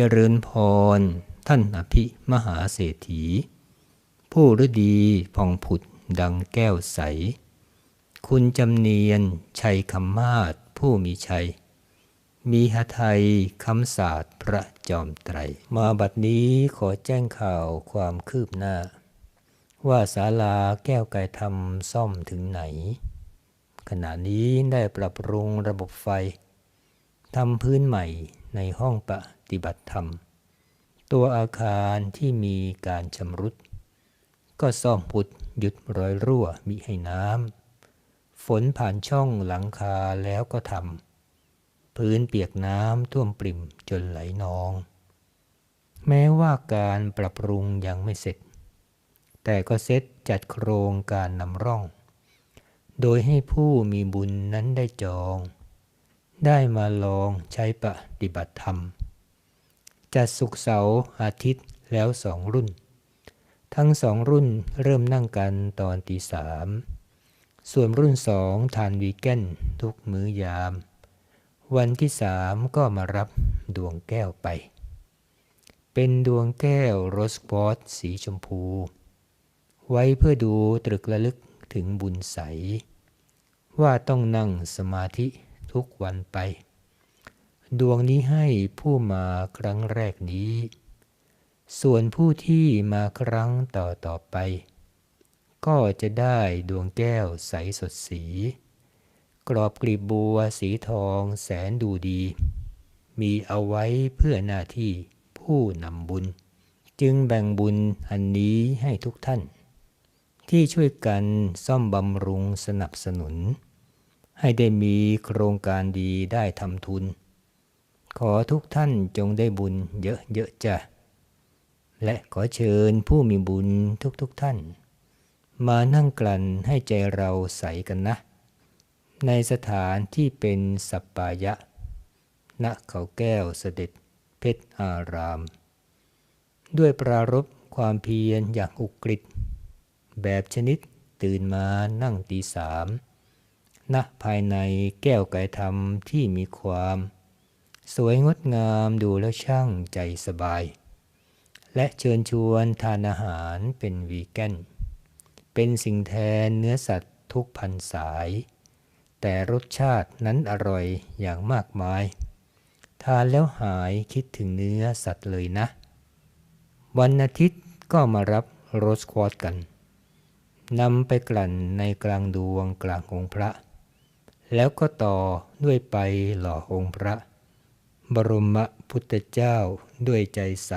เจริญพร ท่านอภิมหาเศรษฐี ผู้ฤดีผ่องผุดดังแก้วใส คุณจำเนียนชัยคำมาศผู้มีชัย มีหไทยคำศาสตร์พระจอมไตร มาบัดนี้ขอแจ้งข่าวความคืบหน้า ว่าศาลาแก้วไก่ทำซ่อมถึงไหน ขณะนี้ได้ปรับปรุงระบบไฟทำพื้นใหม่ ในห้องปฏิบัติธรรม ตัวอาคารที่มีการชำรุด ก็ซ่อมพุดหยุดรอยรั่วมิให้น้ำฝนผ่านช่องหลังคาแล้วก็ทำพื้นเปียกน้ำท่วมปริ่มจนไหลนอง แม้ว่าการปรับปรุงยังไม่เสร็จ แต่ก็เซตจัดโครงการนำร่อง โดยให้ผู้มีบุญนั้นได้จอง ได้มาลองใช้ปฏิบัติธรรม จัดสุกเสาร์อาทิตย์แล้วสองรุ่น ทั้งสองรุ่นเริ่มนั่งกันตอนตีสามส่วนรุ่นสองทานวีแกนทุกมื้อยาม วันที่สามก็มารับดวงแก้วไป เป็นดวงแก้วโรสควอตสีชมพู ไว้เพื่อดูตรึกระลึกถึงบุญใส ว่าต้องนั่งสมาธิ ทุกวันไป ดวงนี้ให้ผู้มาครั้งแรกนี้ ส่วนผู้ที่มาครั้งต่อต่อไป ก็จะได้ดวงแก้วใสสดสี กรอบกลีบบัวสีทองแสนดูดี มีเอาไว้เพื่อหน้าที่ผู้นำบุญ จึงแบ่งบุญอันนี้ให้ทุกท่าน ที่ช่วยกันซ่อมบำรุงสนับสนุน ให้ได้มีโครงการดีได้ทำทุน ขอทุกท่านจงได้บุญเยอะๆจ้ะ และขอเชิญผู้มีบุญทุกๆทท่าน มานั่งกลั่นให้ใจเราใสกันนะ ในสถานที่เป็นสัปปายะ ณเขาแก้วเสด็จเพชรอาราม ด้วยปรารบความเพียรอย่างอุกฤษแบบชนิดตื่นมานั่งตีสาม ณภายในแก้วไก่ธรรมที่มีความ สวยงดงามดูแล้วช่างใจสบาย และเชิญชวนทานอาหารเป็นวีแกน เป็นสิ่งแทนเนื้อสัตว์ทุกพันสาย แต่รสชาตินั้นอร่อยอย่างมากมาย ทานแล้วหายคิดถึงเนื้อสัตว์เลยนะ วันอาทิตย์ก็มารับโรสควอตกันนำไปกลั่นในกลางดวงกลางองค์พระ แล้วก็ต่อด้วยไปหล่อองค์พระ บรมพุทธเจ้าด้วยใจใส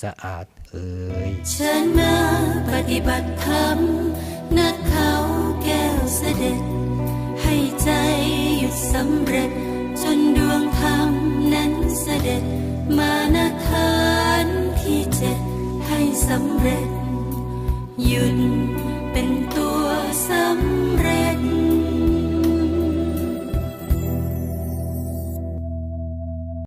สะอาดเอ่ยฉันมาปฏิบัติธรรมนักเขาแก้วเสด็จ ให้ใจหยุดสำเร็จ จนดวงธรรมนั้นเสด็จ มานาทานที่เจ็ดให้สำเร็จ